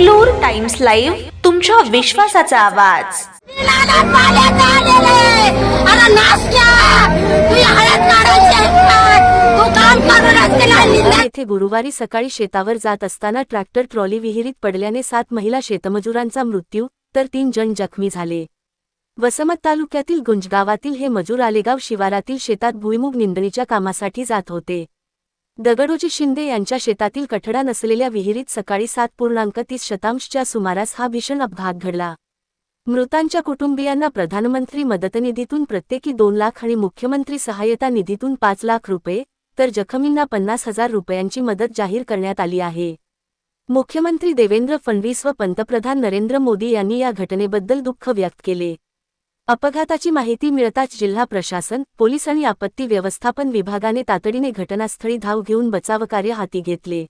Deglur times live तुमच्या विश्वासाचा आवाज. येथे गुरुवारी सकाळी शेतावर जात असताना ट्रॅक्टर ट्रॉली विहिरीत पडल्याने सात महिला शेतमजुरांचा मृत्यू तर तीन जण जखमी झाले. वसमत तालुक्यातील गुंज गावातील हे मजूर आलेगाव शिवारातील शेतात भुईमुग निंदणीच्या कामासाठी जात होते. दगडोजी शिंदे यांच्या शेतातील कठडा नसलेल्या विहिरीत सकाळी सात पूर्णांक तीस शतांशच्या सुमारास हा भीषण अपघात घडला. मृतांच्या कुटुंबियांना प्रधानमंत्री मदतनिधीतून प्रत्येकी दोन लाख आणि मुख्यमंत्री सहाय्यता निधीतून पाच लाख रुपये तर जखमींना पन्नास हजार रुपयांची मदत जाहीर करण्यात आली आहे. मुख्यमंत्री देवेंद्र फडणवीस व पंतप्रधान नरेंद्र मोदी यांनी या घटनेबद्दल दुःख व्यक्त केले. अपघाताची माहिती मिळताच जिल्हा प्रशासन पोलीस आणि आपत्ती व्यवस्थापन विभागाने तातडीने घटनास्थळी धाव घेऊन बचावकार्य हाती घेतले.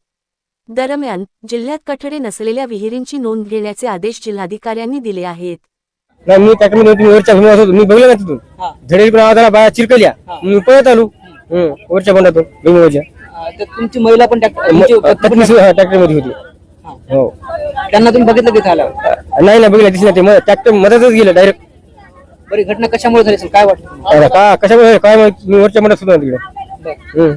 दरम्यान जिल्ह्यात कठडे नसलेल्या विहिरींची नोंद घेण्याचे आदेश जिल्हाधिकाऱ्यांनी दिले आहेत. नाही मी होती मी वरच्या भूमीवर होतो. मी बघलं ना तिथून? झडेल पण आवाज आला बाया चिरकल्या मी पळत आलो. हम्म, वरच्या बंडातून भूमीवरच्या अं, तर तुमची महिला पण ट्रॅक्टरमध्ये होती. हो. त्यांना तुम्ही बघितलं तिथे आला अ, नाही ना बघितलं दिसलं ते ट्रॅक्टर मधातच गेलं डायरेक्ट. बरी घटना कशामुळे झाली असेल? काय वाटतं का कशामुळे काय माहीत? मी वरच्या बंडात सुद्धा तिकडे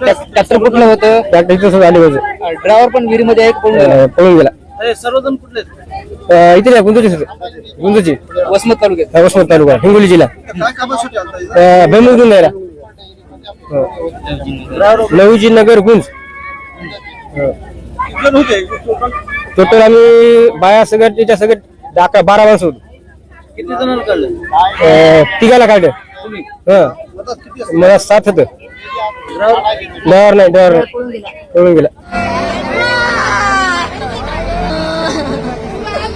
ट्रॅक्टर कुठलं होतं? ट्रॅक्टर इथं सुद्धा आले होते ड्रायव्हर पण विहिरीमध्ये आहे पळून गेला? अ, पळून गेला. सर्वजण कुठले? अ, इथे नाही गुंजूची गुंजूची वसमत तालुक्यात. वसमत तालुका हिंगोली जिल्हा. भैमुगून नाही नवजी नगर गुंज. टोटल आम्ही बाया सगळ्यात त्याच्या सगळ्यात अकरा बारा माणसं होतो. किती जणांना कळलं अ, तिघाला काढलं. तुम्ही? हं. मला साथ होत ड्रायव्हर नाही ड्रायव्हर पळून गेला